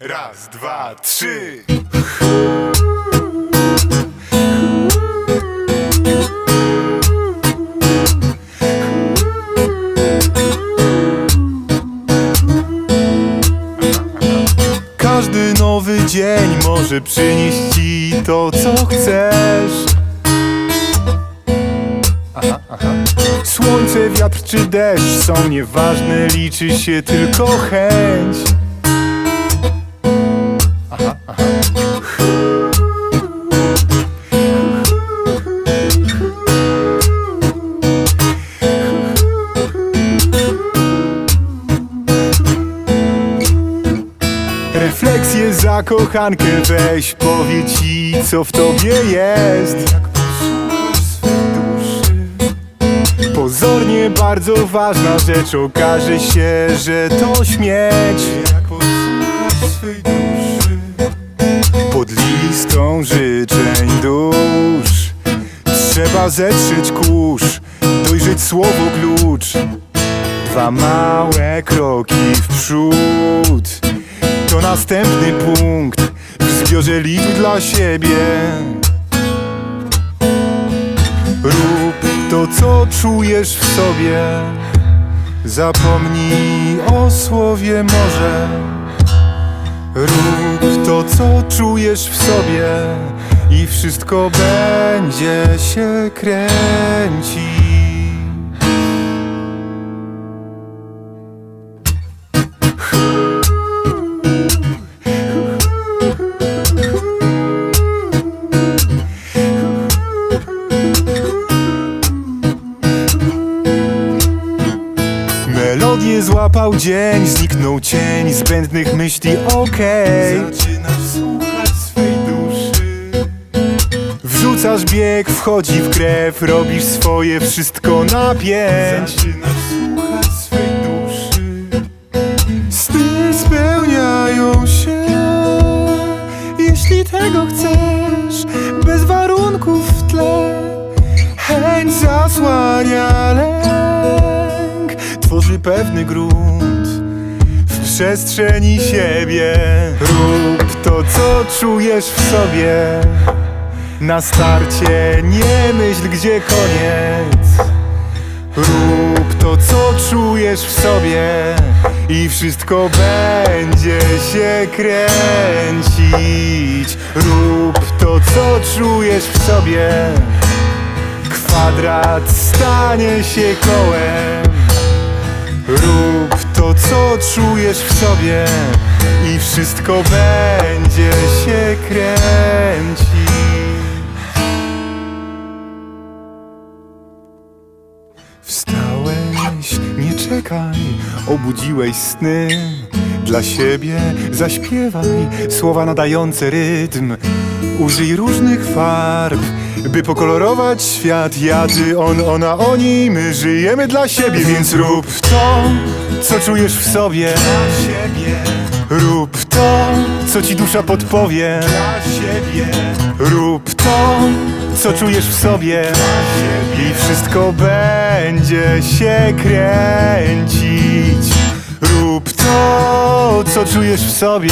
Raz, dwa, trzy. Każdy nowy dzień może przynieść ci to, co chcesz. Słońce, wiatr czy deszcz są nieważne, liczy się tylko chęć. Za kochankę weź Powie ci co w tobie jest. Jak posłuchasz swej duszy. Pozornie bardzo ważna rzecz Okaże się, że to śmieć. Jak posłuchasz swej duszy. Pod listą życzeń dusz. Trzeba zetrzeć kurz Dojrzeć słowo klucz. Dwa małe kroki w przód To następny punkt W zbiorze liczb dla siebie. Rób to, co czujesz w sobie. Zapomnij o słowie może. Rób to, co czujesz w sobie I wszystko będzie się kręcić Melodię złapał dzień, zniknął cień zbędnych myśli, okej. Zaczynasz słuchać swej duszy. Wrzucasz bieg, wchodzi w krew, robisz swoje wszystko na pięć. Zaczynasz Grunt W przestrzeni siebie Rób to co czujesz w sobie Na starcie nie myśl gdzie koniec Rób to, co czujesz w sobie i wszystko będzie się kręcić. Rób to, co czujesz w sobie. Kwadrat stanie się kołem. Rób to, co czujesz w sobie i wszystko będzie się kręcić. Wstałeś, nie czekaj, obudziłeś sny Dla siebie zaśpiewaj słowa nadające rytm Użyj różnych farb, by pokolorować świat Ja, ty, on, ona, oni, my żyjemy dla siebie Więc rób to, co czujesz w sobie. Dla siebie. Rób to, co ci dusza podpowie. Dla siebie. Rób to, co czujesz w sobie. I wszystko będzie się kręcić. Rób to, co czujesz w sobie.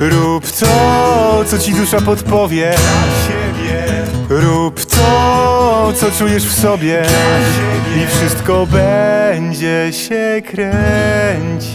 Rób to, co ci dusza podpowie Rób to, co czujesz w sobie I wszystko będzie się kręcić